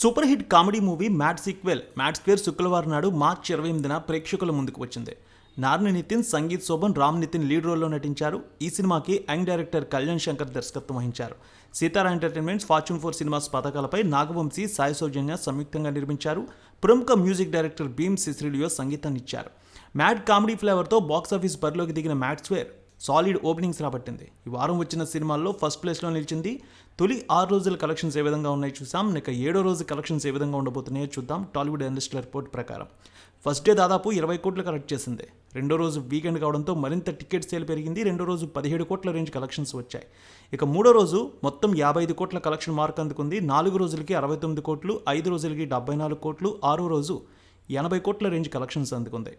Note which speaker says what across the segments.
Speaker 1: Super hit comedy movie Mad sequel. Mad square శుక్రవారం నాడు మార్చి ఇరవై ఎనిమిదిన ప్రేక్షకుల ముందుకు వచ్చింది. నార్ని నితిన్ సంగీత్ శోభన్ రామ్ నితిన్ లీడ్ రోల్లో నటించారు. ఈ సినిమాకి యంగ్ డైరెక్టర్ కళ్యాణ్ శంకర్ దర్శకత్వం వహించారు. Sithara entertainments fortune four cinemas పథకాలపై నాగవంశీ సాయి సౌజన్య సంయుక్తంగా నిర్మించారు. ప్రముఖ మ్యూజిక్ డైరెక్టర్ భీమ్ సిసిలియో సంగీతాన్ని ఇచ్చారు మ్యాడ్ కామెడీ ఫ్లేవర్తో బాక్సాఫీస్ బరిలోకి దిగిన మ్యాట్స్వేర్ సాలిడ్ ఓపెనింగ్స్ రాబట్టింది. ఈ వారం వచ్చిన సినిమాల్లో ఫస్ట్ ప్లేస్లో నిలిచింది. తొలి ఆరు రోజుల కలెక్షన్స్ ఏ విధంగా ఉన్నాయి చూసాం. ఇక ఏడో రోజు కలెక్షన్స్ ఏ విధంగా ఉండబోతున్నాయో చూద్దాం. టాలీవుడ్ ఇండస్ట్రీ రిపోర్ట్ ప్రకారం ఫస్ట్ డే దాదాపు ఇరవై కోట్లు కలెక్ట్ చేసింది. రెండో రోజు వీకెండ్ కావడంతో మరింత టికెట్ సేల్ పెరిగింది. రెండో రోజు పదిహేడు కోట్ల రేంజ్ కలెక్షన్స్ వచ్చాయి. ఇక మూడో రోజు మొత్తం యాభై ఐదు కోట్ల కలెక్షన్ మార్క్ అందుకుంది. నాలుగు రోజులకి అరవై తొమ్మిది కోట్లు ఐదు రోజులకి డెబ్బై నాలుగు కోట్లు ఆరో రోజు ఎనభై కోట్ల రేంజ్ కలెక్షన్స్ అందుకుంది.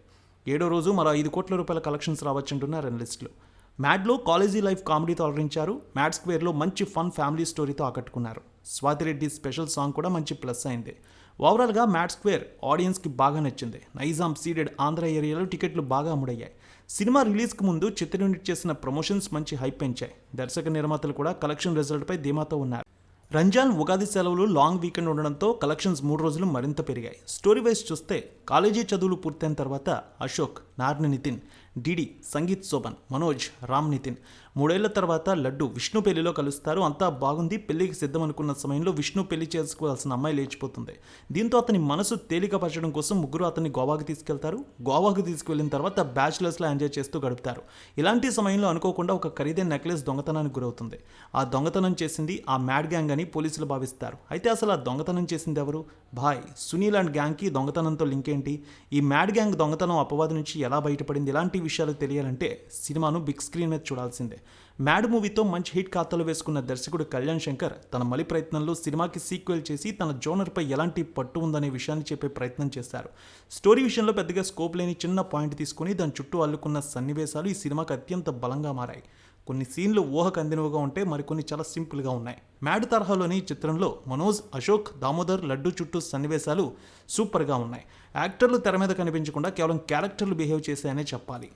Speaker 1: ఏడో రోజు మరో ఐదు కోట్ల రూపాయల కలెక్షన్స్ రావచ్చంటున్నారు అనలిస్టులు. మ్యాడ్లో కాలేజీ లైఫ్ కామెడీతో అలరించారు మ్యాడ్ స్క్వేర్లో మంచి ఫన్ ఫ్యామిలీ స్టోరీతో ఆకట్టుకున్నారు. స్వాతిరెడ్డి స్పెషల్ సాంగ్ కూడా మంచి ప్లస్ అయింది. ఓవరాల్గా మ్యాడ్ స్క్వేర్ ఆడియన్స్కి బాగా నచ్చింది. నైజాం సీడెడ్ ఆంధ్ర ఏరియాలో టికెట్లు బాగా అమ్ముడయ్యాయి. సినిమా రిలీజ్కి ముందు చిత్ర యూనిట్ చేసిన ప్రమోషన్స్ మంచి హైప్ పెంచాయి. దర్శక నిర్మాతలు కూడా కలెక్షన్ రిజల్ట్పై ధీమాతో ఉన్నారు. రంజాన్ ఉగాది సెలవులు లాంగ్ వీకెండ్ ఉండడంతో కలెక్షన్స్ మూడు రోజులు మరింత పెరిగాయి. స్టోరీ వైజ్ చూస్తే కాలేజీ చదువులు పూర్తయిన తర్వాత అశోక్ నార్ని నితిన్ డిడి సంగీత్ శోభన్ మనోజ్ రామ్ నితిన్. మూడేళ్ళ తర్వాత లడ్డు విష్ణు పెళ్ళిలో కలుస్తారు. అంతా బాగుంది. పెళ్ళికి సిద్ధం అనుకున్న సమయంలో విష్ణు పెళ్ళి చేసుకోవాల్సిన అమ్మాయి లేచిపోతుంది. దీంతో అతని మనసు తేలికపరచడం కోసం ముగ్గురు అతన్ని గోవాకి తీసుకెళ్తారు. గోవాకు తీసుకువెళ్ళిన తర్వాత బ్యాచులర్స్లో ఎంజాయ్ చేస్తూ గడుపుతారు. ఇలాంటి సమయంలో అనుకోకుండా ఒక ఖరీదైన నెక్లెస్ దొంగతనానికి గురవుతుంది. ఆ దొంగతనం చేసింది ఆ మ్యాడ్ గ్యాంగ్ అని పోలీసులు భావిస్తారు. అయితే అసలు ఆ దొంగతనం చేసింది ఎవరు? భాయ్ సునీల్ అండ్ గ్యాంగ్కి దొంగతనంతో లింక్ ఏంటి? ఈ మ్యాడ్ గ్యాంగ్ దొంగతనం అపవాది నుంచి ఎలా బయటపడింది ఇలాంటి విషయాలు తెలియాలంటే సినిమాను బిగ్ స్క్రీన్ మీద చూడాల్సిందే. మ్యాడ్ మూవీతో మంచి హిట్ ఖాతాలో వేసుకున్న దర్శకుడు కళ్యాణ్ శంకర్ తన మలి ప్రయత్నంలో సినిమాకి సీక్వెల్ చేసి తన జోనర్పై ఎలాంటి పట్టు ఉందనే విషయాన్ని చెప్పే ప్రయత్నం చేశారు. స్టోరీ విషయంలో పెద్దగా స్కోప్ లేని చిన్న పాయింట్ తీసుకుని దాని చుట్టూ అల్లుకున్న సన్నివేశాలు ఈ సినిమాకి అత్యంత బలంగా మారాయి. కొన్ని సీన్లు ఊహకు అందినవిగా ఉంటే మరికొన్ని చాలా సింపుల్గా ఉన్నాయి. మ్యాడ్ తరహాలోని ఈ చిత్రంలో మనోజ్ అశోక్ దామోదర్ లడ్డు చుట్టూ సన్నివేశాలు సూపర్గా ఉన్నాయి. యాక్టర్లు తెర మీద కనిపించకుండా కేవలం క్యారెక్టర్లు బిహేవ్ చేశాయనే చెప్పాలి.